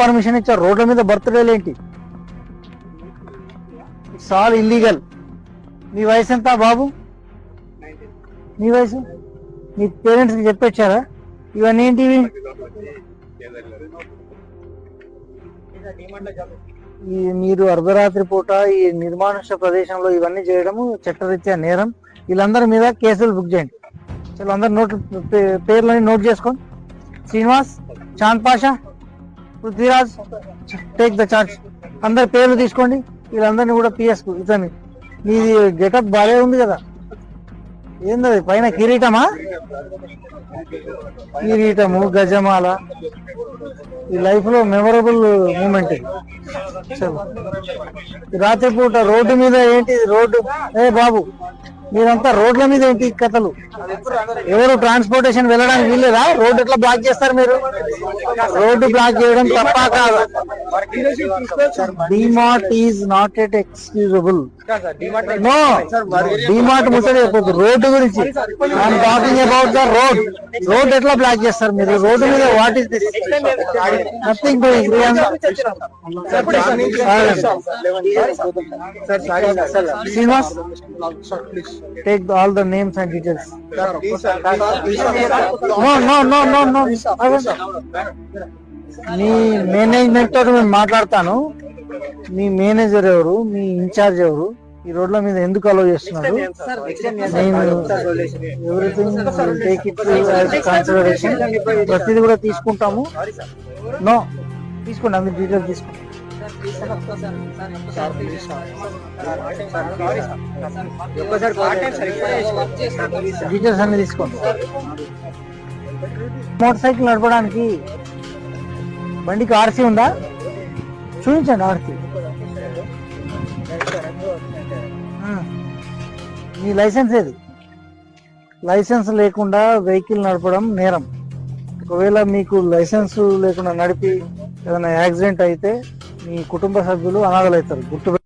Permission ఇచ్చారు. రోడ్ల మీద బర్త్డేలు ఏంటి? ఇట్స్ ఆల్ ఇల్లీగల్ మీ వయసు ఎంత బాబు? మీ వయసు? మీ పేరెంట్స్ చెప్పొచ్చారా? ఇవన్నీ ఏంటివి ఈ మీరు అర్ధరాత్రి పూట ఈ నిర్మానుష ప్రదేశంలో ఇవన్నీ చేయడము చట్టరీత్యా నేరం. వీళ్ళందరి మీద కేసులు బుక్ చేయండి. వీళ్ళందరూ నోట్ పేర్లని నోట్ చేసుకోండి. Srinivas Chand Pasha. Prithviraj take the charge అందరి పేర్లు తీసుకోండి. వీళ్ళందరినీ కూడా పిఎస్ ఇతని నీది గెటప్ బాగా ఉంది కదా. ఏందది? పైన కిరీటమా? కిరీటము గజమాల. ఈ లైఫ్లో మెమరబుల్ మూమెంట్ రాత్రిపూట రోడ్డు మీద ఏంటి? రోడ్డు ఏ బాబు. మీరంతా రోడ్ల మీద ఏంటి కథలు? ఎవరు ట్రాన్స్పోర్టేషన్ వెళ్ళడానికి వీల్లేదా? రోడ్డు ఎట్లా బ్లాక్ చేస్తారు మీరు? రోడ్డు బ్లాక్ చేయడం తప్ప కాదు? DMart is not at excusable no DMart ముట్టడి అయిపోతుంది రోడ్డు గురించి I'm talking about the road road ఎట్లా బ్లాక్ చేస్తారు మీరు రోడ్డు మీద what is this nothing doing Srinivas take all the names and details no no no no no me management తోటి నేను మాట్లాడతాను. మీ మేనేజర్ ఎవరు? మీ ఇన్ఛార్జ్ ఎవరు? ఈ రోడ్ల మీద ఎందుకు అలో చేస్తున్నారు? నేను టేక్ కన్సిడరేషన్ ప్రతిదీ కూడా తీసుకుంటాము. నో తీసుకోండి అన్ని డీటెయిల్స్ తీసుకోండి. డీటెయిల్స్ అన్ని తీసుకోండి. మోటార్ సైకిల్ నడపడానికి బండికి ఆర్సీ ఉందా? చూపించండి ఆర్సీ. మీ లైసెన్స్ ఏది? లైసెన్స్ లేకుండా వెహికల్ నడపడం నేరం. ఒకవేళ మీకు లైసెన్స్ లేకుండా నడిపి ఏదైనా యాక్సిడెంట్ అయితే మీ కుటుంబ సభ్యులు అనాథలు అవుతారు గుర్తు